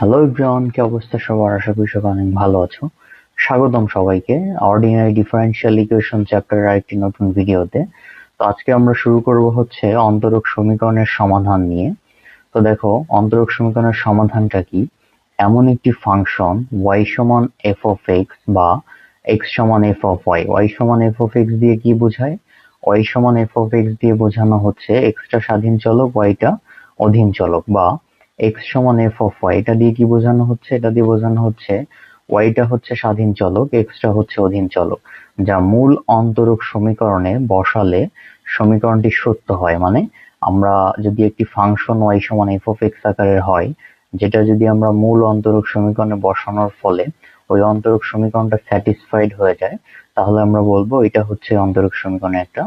Hello everyone কি অবস্থা সবার? আশা করি সবাই অনেক ভালো আছো। স্বাগতম সবাইকে অর্ডিনারি ডিফারেনশিয়াল ইকুয়েশন চ্যাপ্টারের আরেকটি নতুন ভিডিওতে। তো আজকে আমরা শুরু করব হচ্ছে অন্তরক সমীকরণের সমাধান নিয়ে। তো দেখো, অন্তরক সমীকরণের সমাধানটা কি? এমন একটি ফাংশন y সমান f of x বা x সমান f of y y সমান f of x দিয়ে কি বোঝায়? y সমান f of x দিয়ে বোঝানো হচ্ছে x টা স্বাধীন চলক, y টা অধীন চলক বা x সমান f of y, এটা দিয়ে কি বোঝানো হচ্ছে? এটা দিয়ে বোঝানো হচ্ছে y টা হচ্ছে স্বাধীন চলক, x টা হচ্ছে অধীন চলক, যা মূল অন্তরক সমীকরণে বসালে সমীকরণটি সত্য হয়। মানে আমরা যদি একটি ফাংশন y সমান f of x আকারের হয়, যেটা যদি আমরা মূল অন্তরক সমীকরণে বসানোর ফলে ওই অন্তরক সমীকরণটা স্যাটিসফাইড হয়ে যায়, তাহলে আমরা বলব এটা হচ্ছে অন্তরক সমীকরণের একটা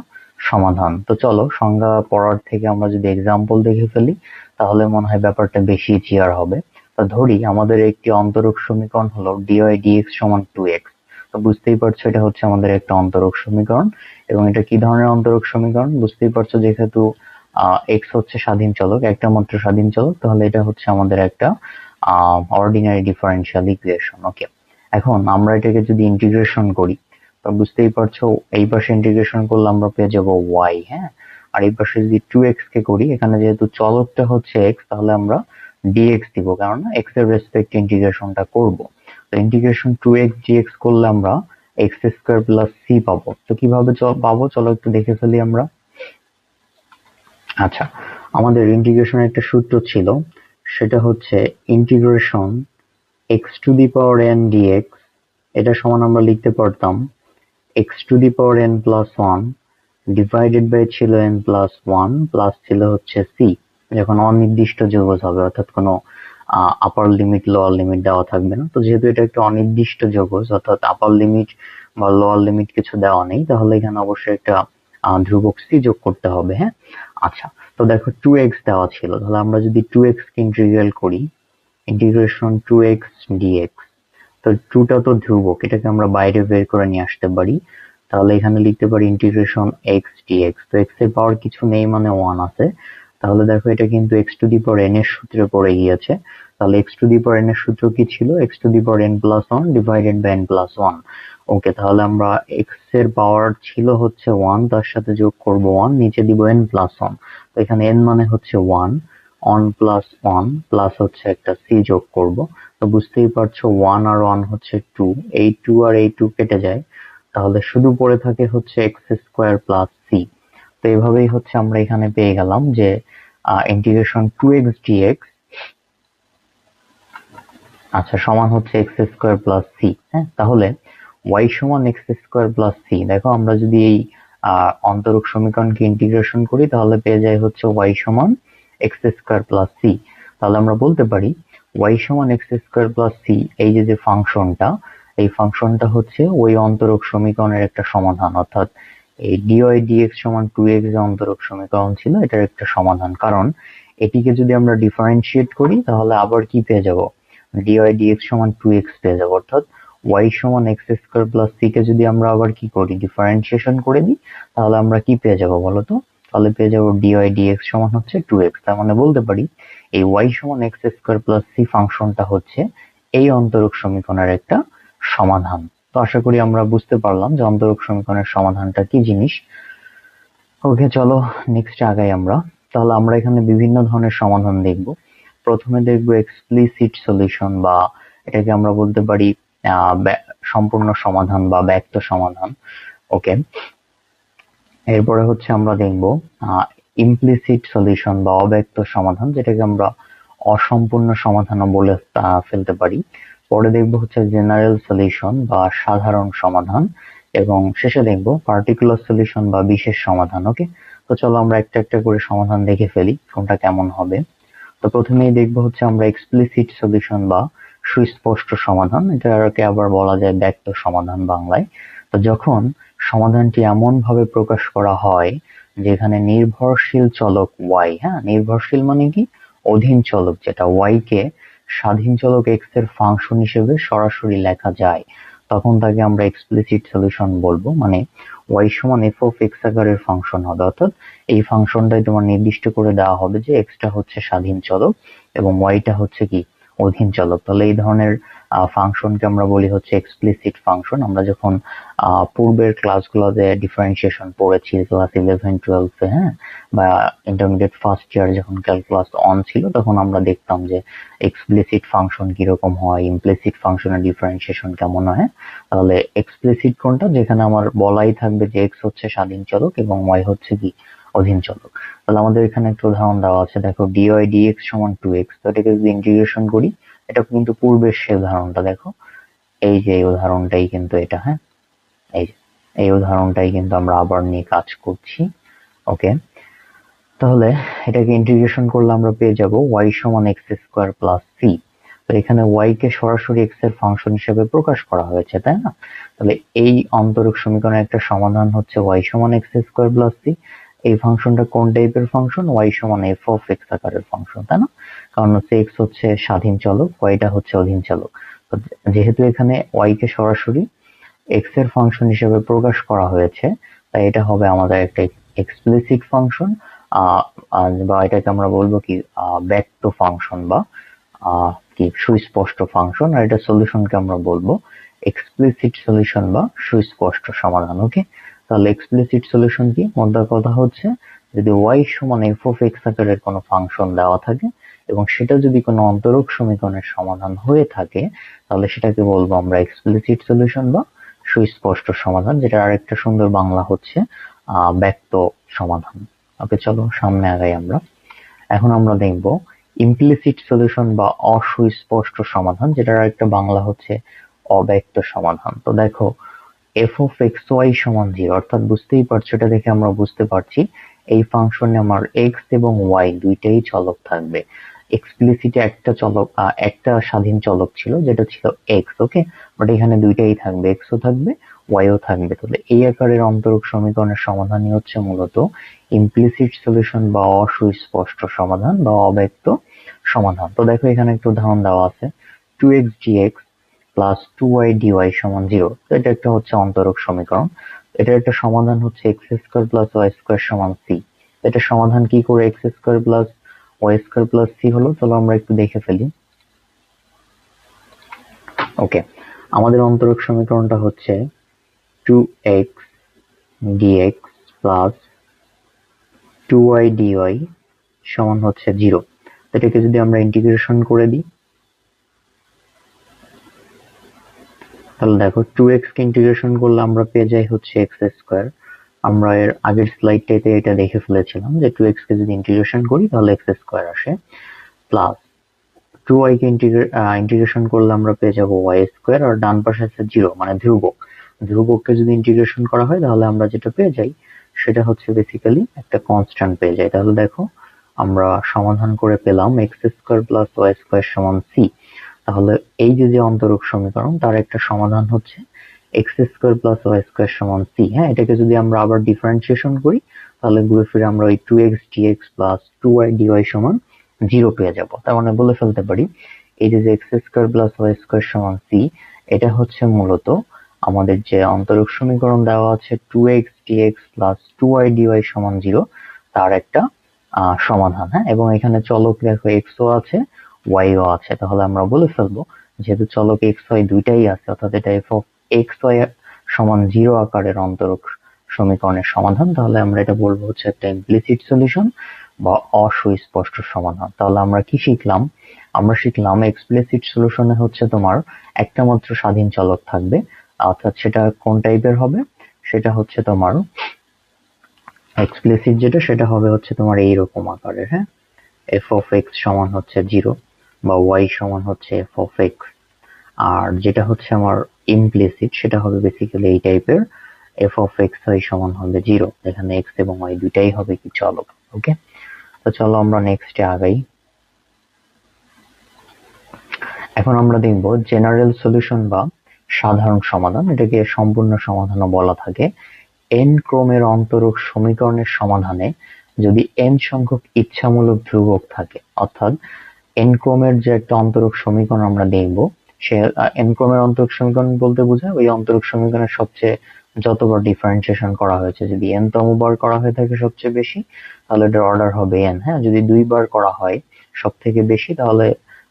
সমাধান। তো চলো, সংজ্ঞা পড়ার থেকে আমরা যদি এক্সাম্পল দেখে ফেলি, তাহলে মনে হয় ব্যাপারটা বেশি চিয়ার হবে। তা ধরি, আমাদের একটি অন্তরক সমীকরণ হলো ডিওয়াই ডিএক্স সমান টু এক্স তো বুঝতেই পারছ, এটা হচ্ছে আমাদের একটা অন্তরক সমীকরণ। এবং এটা কি ধরনের অন্তরক সমীকরণ? বুঝতেই পারছ, যেহেতু এক্স হচ্ছে স্বাধীন চলক, একটা মাত্র স্বাধীন চলক, তাহলে এটা হচ্ছে আমাদের একটা অর্ডিনারি ডিফারেন্সিয়াল ইকুয়েশন ওকে এখন আমরা এটাকে যদি ইন্টিগ্রেশন করি তো বুঝতেই পারছ, এই পাশে ইন্টিগ্রেশন করলে আমরা পেয়ে যাব ওয়াই হ্যাঁ? আর এই পাশে যদি টু এক্স কে করি, এখানে যেহেতু চলকটা হচ্ছে এক্স তাহলে আমরা ডিএক্স দিব কেননা এক্সের রেসপেক্ট ইন্টিগ্রেশনটা করব। তো ইন্টিগ্রেশন টু এক্স ডিএক্স করলে আমরা এক্স স্কোয়ার প্লাস সি পাবো। তো কীভাবে পাবো? চলো একটু দেখে ফেলি আমরা। আচ্ছা আমাদের ইন্টিগ্রেশনের একটা সূত্র ছিল, সেটা হচ্ছে integration x to the power n d x এটা সমান আমরা লিখতে পারতাম x to the power n plus one divided by ছিল এন প্লাস ওয়ান প্লাস ছিল হচ্ছে সি যখন অনির্দিষ্ট যৌগজ হবে, অর্থাৎ কোনো আপার লিমিট লোয়ার লিমিট দেওয়া থাকবে না। তো যেহেতু এটা একটা অনির্দিষ্ট যৌগজ, অর্থাৎ আপার লিমিট বা লোয়ার লিমিট কিছু দেওয়া নেই, তাহলে এখানে অবশ্যই একটা ধ্রুবক সি যোগ করতে হবে হ্যাঁ? আচ্ছা তো দেখো টু এক্স দেওয়া ছিল। তাহলে আমরা যদি টু এক্স কে ইন্টিগ্রাল করি integration two x d x তো টুটা তো ধ্রুবক, এটাকে আমরা বাইরে বের করে নিয়ে আসতে পারি। তাহলে এখানে লিখতে পারি ইন্টিগ্রেশন এক্স ডিএক্স তো এক্সের পাওয়ার কিছু নেই মানে ওয়ান আছে। তাহলে দেখো এটা কিন্তু x to the power n এর সূত্রে পড়ে গিয়েছে। তাহলে x to the power n এর সূত্র কি ছিল? X to the power n plus one divided by n plus one okay তাহলে আমরা এক্সের পাওয়ার ছিল হচ্ছে ওয়ান তার সাথে যোগ করব ওয়ান নিচে দিব এন প্লাস ওয়ান তো এখানে এন মানে হচ্ছে one on plus one plus হচ্ছে একটা সি যোগ করব। তো বুঝতেই পারছ ওয়ান আর ওয়ান হচ্ছে টু এই টু আর এই টু কেটে যায়। তাহলে শুধু পড়ে থাকে হচ্ছে এক্স স্কোয়ার প্লাস সি তো এভাবেই হচ্ছে আমরা এখানে পেয়ে গেলাম যে ইন্টিগ্রেশন টু এক্স ডিএক্স আচ্ছা সমান হচ্ছে এক্স স্কোয়ার প্লাস সি হ্যাঁ? তাহলে ওয়াই সমান এক্স স্কোয়ার প্লাস সি দেখো, আমরা যদি এই অন্তরক সমীকরণকে ইন্টিগ্রেশন করি, তাহলে পেয়ে যায় হচ্ছে ওয়াই সমান এক্স স্কোয়ার প্লাস সি তাহলে আমরা বলতে পারি ওয়াই সমান এক্স স্কোয়ার প্লাস সি এই যে যে ফাংশনটা, এই ফাংশনটা হচ্ছে ওই অন্তরক সমীকরণের একটা সমাধান, অর্থাৎ এই ডিওয়াই ডিএক্স সমান টু এক্স যে অন্তরক সমীকরণ ছিল, এটার একটা সমাধান। কারণ এটিকে যদি আমরা ডিফারেন্সিয়েট করি, তাহলে আবার কি পেয়ে যাব? ডিওয়াই ডিএক্স সমান টু এক্স পেয়ে যাব। অর্থাৎ ওয়াই সমান এক্স স্কোয়ার প্লাস সি কে যদি আমরা আবার কি করি ডিফারেন্সিয়েশন করে দিই, তাহলে আমরা কি পেয়ে যাব বলতো? তাহলে পেয়ে যাব ডিওয়াই ডিএক্স সমান হচ্ছে টু এক্স তার মানে বলতে পারি এই ওয়াই সমান এক্স স্কোয়ার প্লাস সি ফাংশনটা হচ্ছে এই অন্তরক সমীকরণের একটা সমাধান। তো আশা করি আমরা বুঝতে পারলাম যে অন্তরক সমীকরণের সমাধানটা কি জিনিস। ওকে, চলো নেক্সট আগাই আমরা। তাহলে আমরা এখানে বিভিন্ন ধরনের সমাধান দেখব। প্রথমে দেখব এক্সপ্লিসিট সলিউশন বা এটাকে আমরা বলতে পারি সম্পূর্ণ সমাধান বা ব্যক্ত সমাধান। ওকে এরপরে হচ্ছে আমরা দেখব ইমপ্লিসিট সলিউশন বা অব্যক্ত সমাধান, যেটাকে আমরা অসম্পূর্ণ সমাধানও বলে ফেলতে পারি। পরে দেখব হচ্ছে জেনারেল সলিউশন বা সাধারণ সমাধান, এবং শেষে দেখব পার্টিকুলার সলিউশন বা বিশেষ সমাধান, ওকে? তো চলো আমরা একটা একটা করে সমাধান দেখে ফেলি, কোনটা কেমন হবে। তো প্রথমেই দেখব হচ্ছে আমরা এক্সপ্লিসিট সলিউশন বা সুস্পষ্ট সমাধান, এটাকে আবার বলা যায় ব্যক্ত সমাধান বাংলায়। তো যখন সমাধানটি এমন ভাবে প্রকাশ করা হয় যেখানে নির্ভরশীল চলক ওয়াই হ্যাঁ? নির্ভরশীল মানে কি? অধীন চলক, যেটা ওয়াই কে স্বাধীন চলক এক্সের ফাংশন হিসেবে সরাসরি লেখা যায়। তখন তাকে আমরা এক্সপ্লিসিট সলিউশন বলব মানে ওয়াই সমান এফ অফ এক্স আকারের ফাংশন হবে। অর্থাৎ এই ফাংশনটাই তোমার নির্দিষ্ট করে দেওয়া হবে যে এক্সটা হচ্ছে স্বাধীন চলক এবং ওয়াইটা হচ্ছে কি? অধীন চলক। তাহলে এই ধরনের ফাংশনকে আমরা বলি হচ্ছে এক্সপ্লিসিট ফাংশন আমরা যখন পূর্বের ক্লাসগুলোতে ডিফারেন্সিয়েশন পড়েছি ক্লাস ইলেভেন টুয়েলভে হ্যাঁ বা ইন্টারমিডিয়েট ফার্স্ট ইয়ার যখন ক্যালকুলাস অন ছিল, তখন আমরা দেখতাম যে এক্সপ্লিসিট ফাংশন কীরকম হয় ইমপ্লিসিট ফাংশনের ডিফারেন্সিয়েশন কেমন হয়। হ্যাঁ? তাহলে এক্সপ্লিসিট কোনটা? যেখানে আমার বলাই থাকবে যে এক্স হচ্ছে স্বাধীন চলক এবং ওয়াই হচ্ছে কি? অধীন চলক। তাহলে আমাদের এখানে একটা উদাহরণ দেওয়া আছে। দেখো ডিওয়াই ডিএক্স সমান টু এক্স তো এটাকে যদি ইন্টিগ্রেশন করি এটা কিন্তু পূর্বের সে উদাহরণটা, দেখো। এই যে এই উদাহরণটাই কিন্তু এটা হ্যাঁ? এই এই উদাহরণটাই কিন্তু আমরা আবার নিয়ে কাজ করছি। ওকে? তাহলে এটাকে ইন্টিগ্রেশন করলে আমরা পেয়ে যাব y সমান এক্স স্কোয়ার প্লাস সি তো এখানে y কে সরাসরি x এর ফাংশন হিসেবে প্রকাশ করা হয়েছে, তাই না? তাহলে এই অন্তরক সমীকরণের একটা সমাধান হচ্ছে y সমান এক্স স্কোয়ার প্লাস সি এই ফাংশনটা কোন টাইপের ফাংশন? y সমান এফ অফ এক্স আকারের ফাংশন, তাই না? কারণ হচ্ছে এক্স হচ্ছে স্বাধীন চলক ওয়াইটা হচ্ছে অধীন চলক। তো যেহেতু এখানে y কে সরাসরি এক্সের ফাংশন হিসেবে প্রকাশ করা হয়েছে, তাই এটা হবে আমাদের একটা এক্সপ্লিসিট ফাংশন বা এটাকে আমরা বলব কি ব্যক্ত ফাংশন বা কি সুস্পষ্ট ফাংশন। আর এটা সলিউশনকে আমরা বলব এক্সপ্লিসিট সলিউশন বা সুস্পষ্ট সমাধান ওকে তাহলে এক্সপ্লিসিট সলিউশন কি? মোদ্দা কথা হচ্ছে, যদি y সমান এফ অফ এক্স আকারের কোনো ফাংশন দেওয়া থাকে, এবং সেটা যদি কোনো অন্তরক সমীকরণের সমাধান হয়ে থাকে, তাহলে সেটাকে বলব আমরা এক্সপ্লিসিট সলিউশন বা সুস্পষ্ট সমাধান, যেটা আরেকটা সুন্দর বাংলা হচ্ছে ব্যক্ত সমাধান। ওকে, চলো সামনে আগাই আমরা। এখন আমরা দেখব ইমপ্লিসিট সলিউশন বা অসুস্পষ্ট সমাধান, যেটার আরেকটা বাংলা হচ্ছে অব্যক্ত সমাধান। তো দেখো এফ অফ এক্স ওয়াই সমান জিরো অর্থাৎ বুঝতেই পারছ, এটা দেখে আমরা বুঝতে পারছি, এই ফাংশনে আমার এক্স এবং ওয়াই দুইটাই চলক থাকবে। এক্সপ্লিসিটে একটা চলক একটা স্বাধীন চলক ছিল, যেটা ছিল এক্স ওকে বাট এখানে দুইটাই থাকবে এক্সও থাকবে ওয়াইও থাকবে। তাহলে এই আকারের অন্তরক সমীকরণের সমাধানই হচ্ছে মূলত ইমপ্লিসিট সলিউশন বা অসুস্পষ্ট সমাধান বা অব্যক্ত সমাধান। তো দেখো এখানে একটা উদাহরণ দেওয়া আছে two x d x plus two y d y সমান জিরো এটা একটা হচ্ছে অন্তরক সমীকরণ। এটার একটা সমাধান হচ্ছে x square plus y square সমান সি এটা সমাধান কি করে x square plus y square plus c হলো? চলো আমরা একটু দেখে ফেলি। ওকে, আমাদের অন্তরক সমীকরণটা হচ্ছে two x d x plus two y d y সমান হচ্ছে জিরো এটাকে যদি আমরা ইন্টিগ্রেশন করে দিই তাহলে দেখো টু এক্স কে ইন্টিগ্রেশন করলে আমরা পেয়ে যাই হচ্ছে এক্স স্কোয়ার আমরা এর আগের স্লাইডটাতে এটা দেখে ফেলেছিলাম যে টু এক্স কে যদি ইন্টিগ্রেশন করি, তাহলে এক্স স্কোয়ার আসে। প্লাস টু ওয়াই কে ইন্টিগ্রেশন করলে আমরা পেয়ে যাব ওয়াই স্কোয়ার আর ডান পাশে আছে জিরো মানে ধ্রুবক। ধ্রুবককে যদি ইন্টিগ্রেশন করা হয়, তাহলে আমরা যেটা পেয়ে যাই, সেটা হচ্ছে বেসিক্যালি একটা কনস্ট্যান্ট পেয়ে যাই। তাহলে দেখো, আমরা সমাধান করে পেলাম x square plus y square সমান সি তাহলে এই যে যে অন্তরক সমীকরণ, তার একটা সমাধান হচ্ছে x square plus y square সমান সি হ্যাঁ? এটাকে যদি আমরা আবার ডিফারেন্সিয়েশন করি, তাহলে ঘুরে ফিরে আমরা ওই two x d x plus two y d y সমান জিরো পেয়ে যাব। তার মানে বলে ফেলতে পারি, এই যে x square plus y square সমান সি এটা হচ্ছে মূলত আমাদের যে অন্তরক সমীকরণ দেওয়া আছে two x d x plus two y d y সমান জিরো তার একটা সমাধান হ্যাঁ? এবং এখানে চলক দেখো এক্সও আছে ওয়াইও আছে, তাহলে আমরা বলে ফেলব, যেহেতু চলক এক্স ওয়াই দুইটাই আছে, অর্থাৎ এটা এফ অফ এক্স ওয়াই সমান জিরো আকারের অন্তরক সমীকরণের সমাধান, তাহলে আমরা এটা বলব হচ্ছে একটা ইমপ্লিসিট সলিউশন বা অসুস্পষ্ট সমাধান। তাহলে আমরা কি শিখলাম? আমরা শিখলাম এক্সপ্লিসিট সলিউশনে হচ্ছে তোমার একটা মাত্র স্বাধীন চলক থাকবে, অর্থাৎ সেটা কোন টাইপের হবে? সেটা হচ্ছে তোমার এক্সপ্লিসিট যেটা, সেটা হবে হচ্ছে তোমার এইরকম আকারের হ্যাঁ? এফ অফ এক্স সমান হচ্ছে জিরো বা ওয়াই সমান হচ্ছে এফ অফ এক্স আর যেটা হচ্ছে আমার ইমপ্লিসিট সেটা হবে বেসিক্যালি এই টাইপের এফ অফ এক্স ওয়াই সমান হবে জিরো যেখানে এক্স এবং ওয়াই দুইটাই হবে কি চলক ওকে তো চলো আমরা নেক্সটে আগাই। এখন আমরা দেখব জেনারেল সলিউশন বা সাধারণ সমাধান, এটাকে সম্পূর্ণ সমাধানও বলা থাকে। এন ক্রমের অন্তরক সমীকরণের সমাধানে যদি এন সংখ্যক ইচ্ছামূলক ধ্রুবক থাকে, অর্থাৎ এন ক্রমের যে একটা অন্তরক সমীকরণ আমরা দেখব, সে এন ক্রমের অন্তরক সমীকরণ বলতে বোঝায় ওই অন্তরক সমীকরণের সবচেয়ে যতবার ডিফারেন্সিয়েশন করা হয়েছে, যদি এন তম বার করা হয়ে থাকে সবচেয়ে বেশি, তাহলে এটার অর্ডার হবে এন হ্যাঁ? যদি দুইবার করা হয় সব থেকে বেশি, তাহলে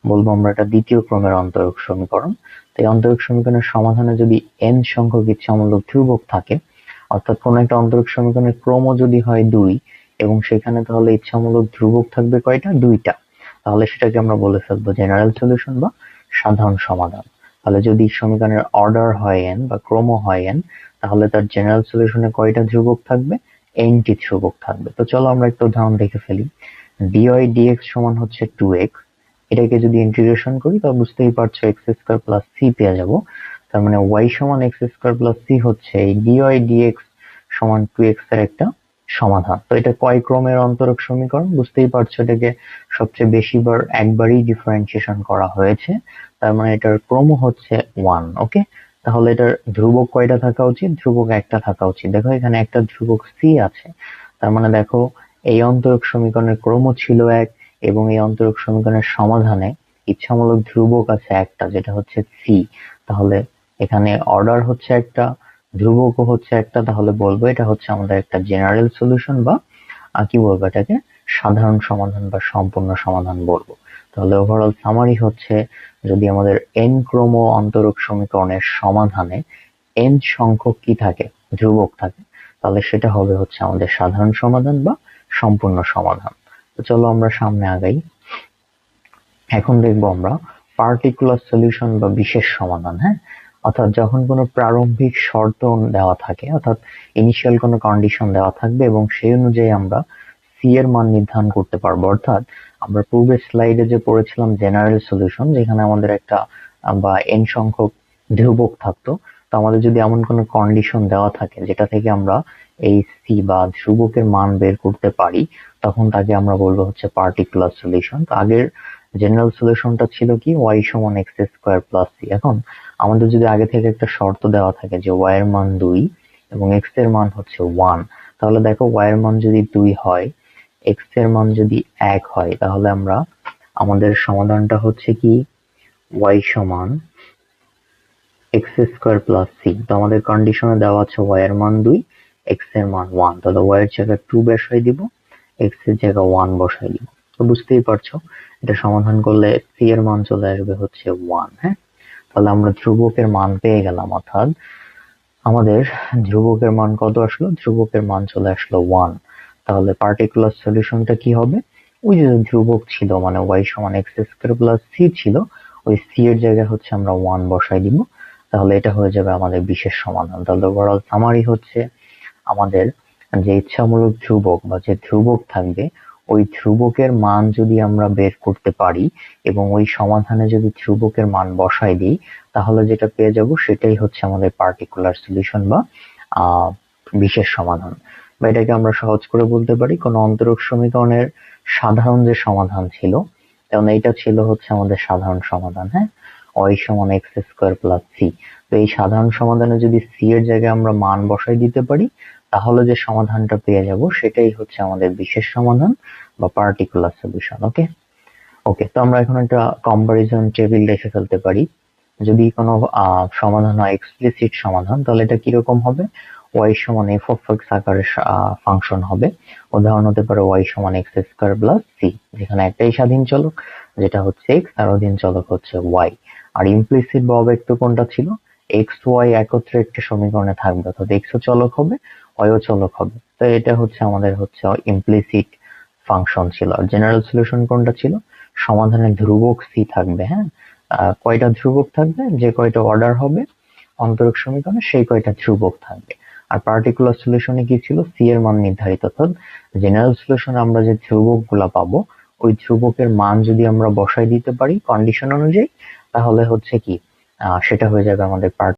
বলব আমরা এটা দ্বিতীয় ক্রমের অন্তরক সমীকরণ। তো এই অন্তরক সমীকরণের সমাধানে যদি এন সংখ্যক ইচ্ছামূলক ধ্রুবক থাকে, অর্থাৎ কোন একটা অন্তরক সমীকরণের ক্রম যদি হয় দুই, এবং সেখানে তাহলে ইচ্ছামূলক ধ্রুবক থাকবে কয়টা? দুইটা। তাহলে সেটাকে আমরা বলে ফেলব জেনারেল সলিউশন বা সাধারণ সমাধান। তাহলে যদি সমীকরণের অর্ডার হয় n বা ক্রম হয় n, তাহলে তার জেনারেল সলিউশনে কয়টা ধ্রুবক থাকবে? n টি ধ্রুবক থাকবে। তো চলো আমরা একটা উদাহরণ দেখে ফেলি। dy dx সমান হচ্ছে 2x এটাকে যদি ইন্টিগ্রেশন করি, তাহলে বুঝতেই পারছ x স্কয়ার প্লাস c পেয়ে যাব। তার মানে y সমান x স্কয়ার প্লাস c হচ্ছে এই dy dx সমান 2x এর একটা সমাধান। তো এটা কয় ক্রমের অন্তরক সমীকরণ? বুঝতেই পারছ এটাকে সবচেয়ে বেশিবার একবারই ডিফারেন্সিয়েশন করা হয়েছে। তার মানে এটার ক্রম হচ্ছে ওয়ান ওকে তাহলে এটার ধ্রুবক কয়টা থাকা উচিত? ধ্রুবক একটা থাকা উচিত। দেখো এখানে একটা ধ্রুবক সি আছে। তার মানে দেখো, এই অন্তরক সমীকরণের ক্রম ছিল এক এবং এই অন্তরক সমীকরণের সমাধানে ইচ্ছামূলক ধ্রুবক আছে একটা, যেটা হচ্ছে সি তাহলে এখানে অর্ডার হচ্ছে একটা ধ্রুবকও হচ্ছে একটা, তাহলে বলব এটা হচ্ছে আমাদের একটা জেনারেল সলিউশন বা কি বলব এটাকে? সাধারণ সমাধান বা সম্পূর্ণ সমাধান বলব। তাহলে ওভারঅল সামারি হচ্ছে, যদি আমাদের এন ক্রম অন্তরক সমীকরণের সমাধানে এন সংখ্যক কি থাকে? ধ্রুবক থাকে। তাহলে সেটা হবে হচ্ছে আমাদের সাধারণ সমাধান বা সম্পূর্ণ সমাধান। তো চলো আমরা সামনে আগাই। এখন দেখব আমরা পার্টিকুলার সলিউশন বা বিশেষ সমাধান হ্যাঁ? অর্থাৎ যখন কোনো প্রারম্ভিক শর্ত দেওয়া থাকে, অর্থাৎ ইনিশিয়াল কোনো কন্ডিশন দেওয়া থাকবে এবং সেই অনুযায়ী আমরা সি এর মান নির্ধারণ করতে পারব। অর্থাৎ আমরা পূর্বের স্লাইডে যে পড়েছিলাম জেনারেল সলিউশন যেখানে আমাদের একটা, বা এন সংখ্যক ধ্রুবক থাকতো, তো আমাদের যদি এমন কোনো কন্ডিশন দেওয়া থাকে, যেটা থেকে আমরা এই সি বা ধ্রুবকের মান বের করতে পারি, তখন তাকে আমরা বলব হচ্ছে পার্টিকুলার সলিউশন তো আগের জেনারেল সলিউশনটা ছিল কি? ওয়াই সমান এক্স স্কোয়ার প্লাস সি এখন আমাদের যদি আগে থেকে একটা শর্ত দেওয়া থাকে যে ওয়াই এর মান দুই এবং এক্সের মান হচ্ছে ওয়ান তাহলে দেখো ওয়াই এর মান যদি দুই হয় এক্সের মান যদি এক হয়, তাহলে আমরা, আমাদের সমাধানটা হচ্ছে কি? ওয়াই সমান এক্স স্কোয়ার প্লাস সি তো আমাদের কন্ডিশনে দেওয়া আছে ওয়াই এর মান দুই এক্সের মান ওয়ান তাহলে ওয়াই এর জায়গায় টু বসাই দিব এক্সের জায়গায় ওয়ান বসাই দিব। তো বুঝতেই পারছ, এটা সমাধান করলে সি এর মান চলে আসবে হচ্ছে ওয়ান হ্যাঁ? তাহলে আমরা ধ্রুবকের মান পেয়ে গেলাম, অর্থাৎ আমাদের ধ্রুবকের মান কত আসলো? ধ্রুবকের মান চলে আসলো ওয়ান তাহলে পার্টিকুলার সলিউশনটা কি হবে? ওই যে ধ্রুবক ছিল মানে ওয়াই সমান এক্স স্কোয়ার প্লাস সি ছিল, ওই সি এর জায়গায় হচ্ছে আমরা ওয়ান বসাই দিব। তাহলে এটা হয়ে যাবে আমাদের বিশেষ সমাধান। তাহলে ওভারঅল সামারি হচ্ছে আমাদের যে ইচ্ছামূলক ধ্রুবক বা যে ধ্রুবক থাকবে ওই ধ্রুবকের মান যদি আমরা বের করতে পারি এবং ওই সমাধানে যদি ধ্রুবকের মান বসাই দিই, তাহলে যেটা পেয়ে যাব সেটাই হচ্ছে আমাদের পার্টিকুলার সলিউশন বা বিশেষ সমাধান। বা এটাকে আমরা সহজ করে বলতে পারি, কোন অন্তরক সমীকরণের সাধারণ যে সমাধান ছিল যেমন এইটা ছিল হচ্ছে আমাদের সাধারণ সমাধান হ্যাঁ? ওয়াই সমান এক্স স্কোয়ার প্লাস সি তো এই সাধারণ সমাধানে যদি সি এর জায়গায় আমরা মান বসাই দিতে পারি তাহলে যে সমাধানটা পেয়ে যাব, সেটাই হচ্ছে আমাদের বিশেষ সমাধান বা পার্টিকুলার সলিউশন ওকে ওকে তো আমরা এখন একটা কম্পারিজন টেবিল দেখে ফেলতে পারি। যদি কোনো সমাধান হয় এক্সপ্লিসিট সমাধান, তাহলে এটা কীরকম হবে? ওয়াই সমান এফ অফ এক্স আকারের ফাংশন হবে। উদাহরণ হতে পারে ওয়াই সমান এক্স স্কোয়ার প্লাস সি যেখানে একটাই স্বাধীন চলক, যেটা হচ্ছে এক্স আর অধীন চলক হচ্ছে ওয়াই আর ইমপ্লিসিট বা অব্যক্ত কোনটা ছিল? এক্স ওয়াই একত্রে একটা সমীকরণে থাকবে, অর্থাৎ এক্সও চলক হবে ওয়াইও চলক হবে। তো এটা হচ্ছে আমাদের হচ্ছে ইমপ্লিসিট ফাংশন ছিল। আর জেনারেল সলিউশন কোনটা ছিল? সমাধানে ধ্রুবক সি থাকবে হ্যাঁ? কয়টা ধ্রুবক থাকবে? যে কয়টা অর্ডার হবে অন্তরক সমীকরণে, সেই কয়টা ধ্রুবক থাকবে। আর পার্টিকুলার সলিউশনে কি ছিল? সি এর মান নির্ধারিত। অর্থাৎ জেনারেল সলিউশনে আমরা যে ধ্রুবকগুলা পাবো, ওই ধ্রুবকের মান যদি আমরা বসাই দিতে পারি কন্ডিশন অনুযায়ী, তাহলে হচ্ছে কি? সেটা হয়ে যাবে আমাদের পার্ট